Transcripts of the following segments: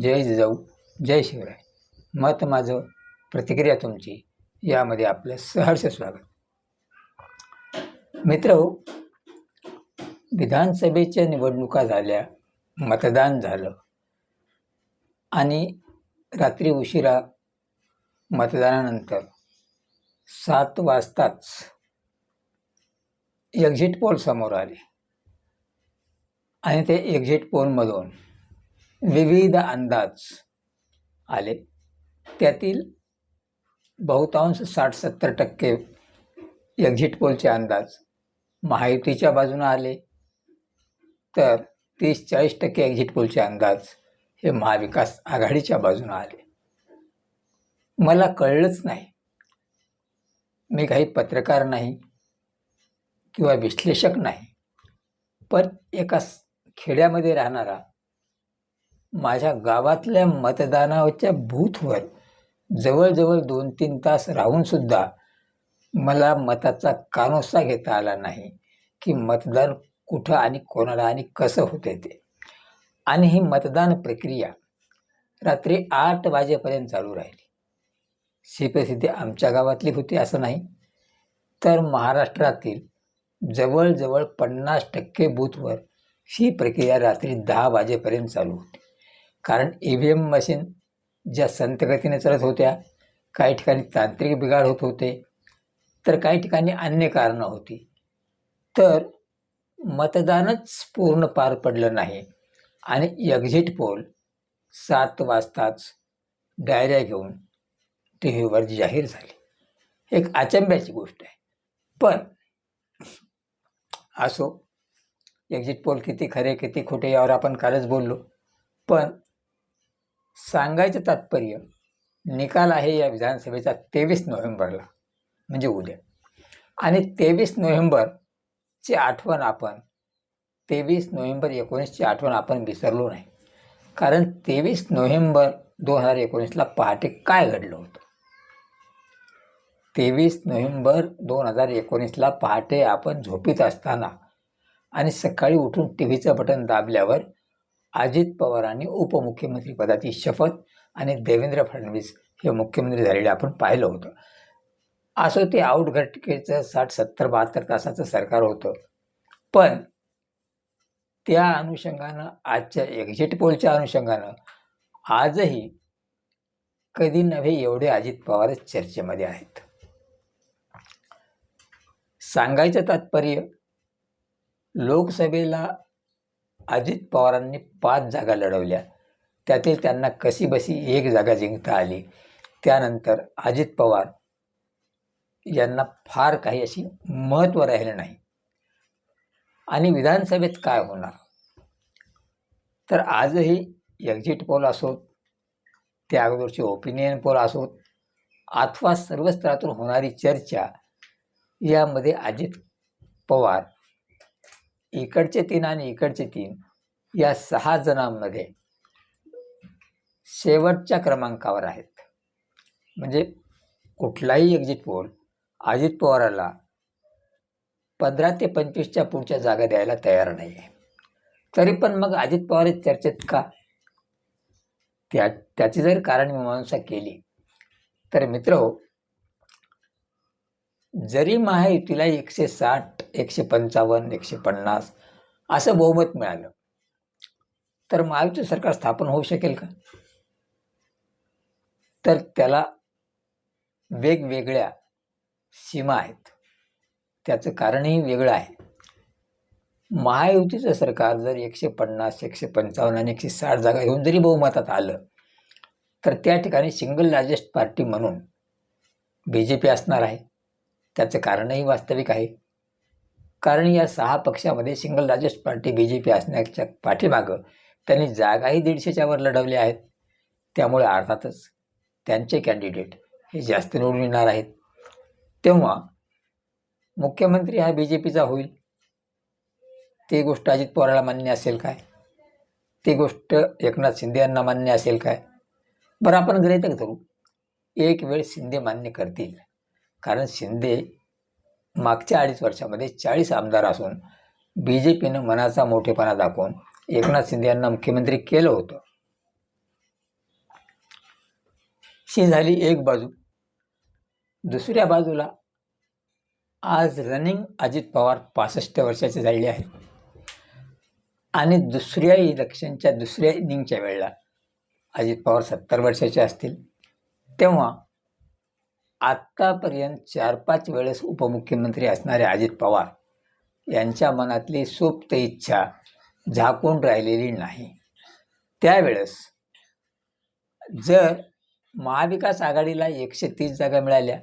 जय जिजाऊ जय शिवराय. मत माझं प्रतिक्रिया तुमची यामध्ये आपलं सहर्ष स्वागत. मित्र हो, विधानसभेच्या निवडणुका झाल्या मतदान झालं. आणि रात्री उशिरा मतदानानंतर सात वाजताच एक्झिट पोल समोर आले. आणि ते एक्झिट पोलमधून विविध अंदाज आले. त्यातील बहुतांश साठ सत्तर टक्के एक्झिट पोलचे अंदाज महायुतीच्या बाजूनं आले. तर तीस चाळीस टक्के एक्झिट पोलचे अंदाज हे महाविकास आघाडीच्या बाजूनं आले. मला कळलंच नाही. मी काही पत्रकार नाही किंवा विश्लेषक नाही. पण एका स- खेड्यामध्ये राहणारा माझ्या गावातल्या मतदानाच्या बूथवर जवळजवळ दोन तीन तास राहूनसुद्धा मला मताचा कानोसा घेता आला नाही की मतदान कुठं आणि कोणाला आणि कसं होते ते. आणि ही मतदान प्रक्रिया रात्री आठ वाजेपर्यंत चालू राहिली. ही परिस्थिती आमच्या गावातली होती असं नाही तर महाराष्ट्रातील जवळजवळ पन्नास टक्के बूथवर ही प्रक्रिया रात्री दहा वाजेपर्यंत चालू होती. कारण ई व्ही एम मशीन ज्या संतगतीने चालत होत्या काही ठिकाणी तांत्रिक बिघाड होत होते तर काही ठिकाणी अन्य कारणं होती. तर मतदानच पूर्ण पार पडलं नाही आणि एक्झिट पोल सात वाजताच डायऱ्या घेऊन टी व्हीवर जाहीर झाली. एक अचंब्याची गोष्ट आहे. पण असो एक्झिट पोल किती खरे किती खोटे यावर आपण कालच बोललो. पण सांगायचं तात्पर्य निकाल आहे या विधानसभेचा तेवीस नोव्हेंबरला म्हणजे उद्या. आणि तेवीस नोव्हेंबरची आठवण आपण तेवीस नोव्हेंबर एकोणीसची आठवण आपण विसरलो नाही. कारण तेवीस नोव्हेंबर दोन हजार एकोणीसला पहाटे काय घडलं होतं? तेवीस नोव्हेंबर दोन हजार एकोणीसला पहाटे आपण झोपीत असताना आणि सकाळी उठून टी व्हीचं बटन दाबल्यावर अजित पवारांनी उपमुख्यमंत्रीपदाची शपथ आणि देवेंद्र फडणवीस हे मुख्यमंत्री झालेले आपण पाहिलं होतं. असं ते आउटघटकेचं साठ सत्तर बहात्तर तासाचं सरकार होतं. पण त्या अनुषंगानं आजच्या एक्झिट पोलच्या अनुषंगानं आजही कधी नव्हे एवढे अजित पवारच चर्चेमध्ये आहेत. सांगायचं तात्पर्य लोकसभेला अजित पवारांनी पाच जागा लढवल्या. त्यातील त्यांना कशीबशी एक जागा जिंकता आली. त्यानंतर अजित पवार यांना फार काही अशी महत्त्व राहिलं नाही. आणि विधानसभेत काय होणार? तर आजही एक्झिट पोल असोत त्या अगोदरचे ओपिनियन पोल असोत अथवा सर्व स्तरातून होणारी चर्चा यामध्ये अजित पवार इकडचे तीन आणि इकडचे तीन या सहा जणांमध्ये शेवटच्या क्रमांकावर आहेत. म्हणजे कुठलाही एक्झिट पोल अजित पवाराला पंधरा ते पंचवीसच्या पुढच्या जागा द्यायला तयार नाही आहे तरी पण मग अजित पवार चर्चेत का? त्या त्याची जर कारण मीमांसा केली तर मित्र हो, जरी महायुतीला एकशे साठ एकशे पंचावन्न एकशे पन्नास असं बहुमत मिळालं तर महायुती सरकार स्थापन होऊ शकेल का? तर त्याला वेगवेगळ्या सीमा आहेत. त्याचं कारणही वेगळं आहे. महायुतीचं सरकार जर एकशे पन्नास एकशे पंचावन्न आणि एकशे साठ जागा घेऊन जरी बहुमतात आलं तर त्या ठिकाणी सिंगल लार्जेस्ट पार्टी म्हणून बी जे पी असणार आहे. त्याचं कारणही वास्तविक आहे. कारण या सहा पक्षामध्ये single largest party B J P असण्याच्या पाठीमागं त्यांनी जागाही दीडशेच्या वर लढवल्या आहेत. त्यामुळे अर्थातच त्यांचे कॅन्डिडेट हे जास्त निवडून येणार आहेत. तेव्हा मुख्यमंत्री हा बी जे पीचा होईल. ती गोष्ट अजित पवारला मान्य असेल काय? ती गोष्ट एकनाथ शिंदे यांना मान्य असेल काय? बरं आपण गृहितक धरू. एक वेळ शिंदे मान्य करतील. कारण शिंदे मागच्या अडीच वर्षामध्ये चाळीस आमदार असून बी जे पीनं मनाचा मोठेपणा दाखवून एकनाथ शिंदे यांना मुख्यमंत्री केलं होतं. ही झाली एक बाजू. दुसऱ्या बाजूला आज रनिंग अजित पवार पासष्ट वर्षाचे झालेले आहेत. आणि दुसऱ्या इलेक्शनच्या दुसऱ्या इनिंगच्या वेळेला अजित पवार सत्तर वर्षाचे असतील. तेव्हा आत्तापर्यंत चार पाच वेळेस उपमुख्यमंत्री असणारे अजित पवार यांच्या मनातली सुप्त इच्छा झाकून राहिलेली नाही. त्यावेळेस जर महाविकास आघाडीला एकशे तीस जागा मिळाल्या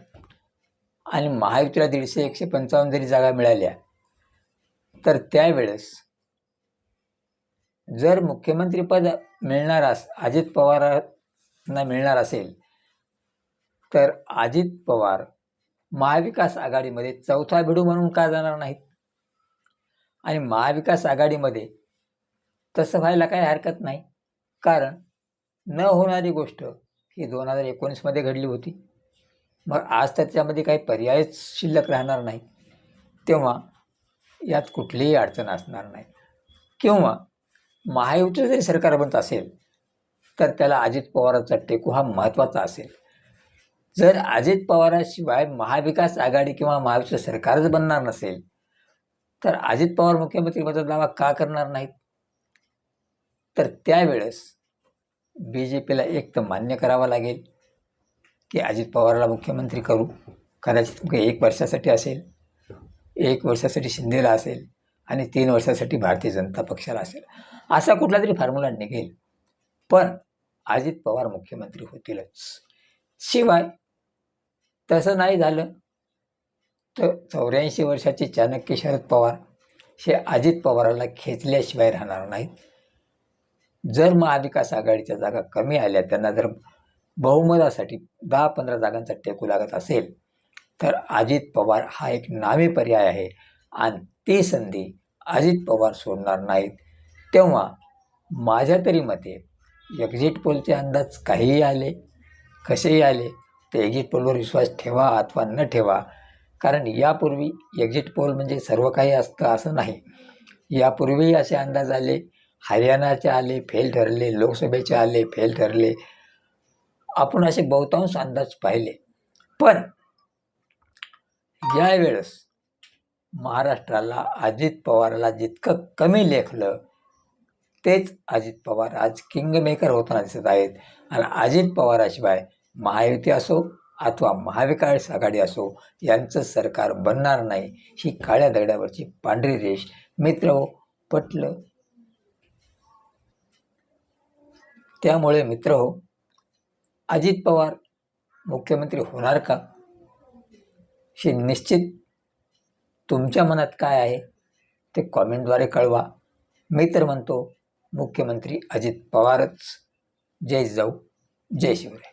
आणि महायुतीला दीडशे एकशे पंचावन्न जरी जागा मिळाल्या तर त्यावेळेस जर मुख्यमंत्रीपद मिळणार अस अजित पवारांना मिळणार असेल तर अजित पवार महाविकास आघाडीमध्ये चौथा भिडू म्हणून का जाणार नाहीत? आणि महाविकास आघाडीमध्ये तसं व्हायला काही हरकत नाही. कारण न होणारी गोष्ट ही दोन हजार एकोणीसमध्ये घडली होती. मग आज तर त्याच्यामध्ये काही पर्यायच शिल्लक राहणार नाही. तेव्हा यात कुठलीही अडचण असणार नाही. किंवा महायुतीचं जरी सरकार बनत असेल तर त्याला अजित पवारांचा टेकू हा महत्त्वाचा असेल. जर अजित पवाराशिवाय महाविकास आघाडी किंवा महाविश्व सरकारच बनणार नसेल तर अजित पवार मुख्यमंत्रीपदाचा दावा का करणार नाहीत? तर त्यावेळेस बी जे पीला एक तर मान्य करावं लागेल की अजित पवारला मुख्यमंत्री करू. कदाचित एक वर्षासाठी असेल एक वर्षासाठी शिंदेला असेल आणि तीन वर्षासाठी भारतीय जनता पक्षाला असेल. असा कुठला तरी फॉर्म्युला निघेल. पण अजित पवार मुख्यमंत्री होतीलच. शिवाय तसं नाही झालं. तर चौऱ्याऐंशी वर्षाचे चाणक्य शरद पवार हे अजित पवाराला खेचल्याशिवाय राहणार नाहीत. जर महाविकास आघाडीच्या जागा कमी आल्या त्यांना जर बहुमतासाठी दहा पंधरा जागांचा टेकू लागत असेल तर अजित पवार हा एक नामी पर्याय आहे आणि ती संधी अजित पवार सोडणार नाहीत. तेव्हा माझ्या तरी मते एक्झिट पोलचे अंदाज काहीही आले कसेही आले ते एक्झिट पोलवर विश्वास ठेवा अथवा न ठेवा. कारण यापूर्वी एक्झिट पोल म्हणजे सर्व काही असतं असं नाही. यापूर्वीही असे अंदाज आले. हरियाणाचे आले फेल ठरले लोकसभेचे आले फेल ठरले. आपण असे बहुतांश अंदाज पाहिले. पण यावेळेस महाराष्ट्राला अजित पवाराला जितकं कमी लेखलं तेच अजित पवार आज किंगमेकर होताना दिसत आहेत. आणि अजित पवाराशिवाय महायुती असो अथवा महाविकास आघाडी असो यांचं सरकार बनणार नाही ही काळ्या दगडावरची पांढरी रेष. मित्र हो पटलं? त्यामुळे मित्र हो अजित पवार मुख्यमंत्री होणार का? हे निश्चित तुमच्या मनात काय आहे ते कॉमेंटद्वारे कळवा. मी तर म्हणतो मुख्यमंत्री अजित पवारच. जय जाऊ. जय शिवराय.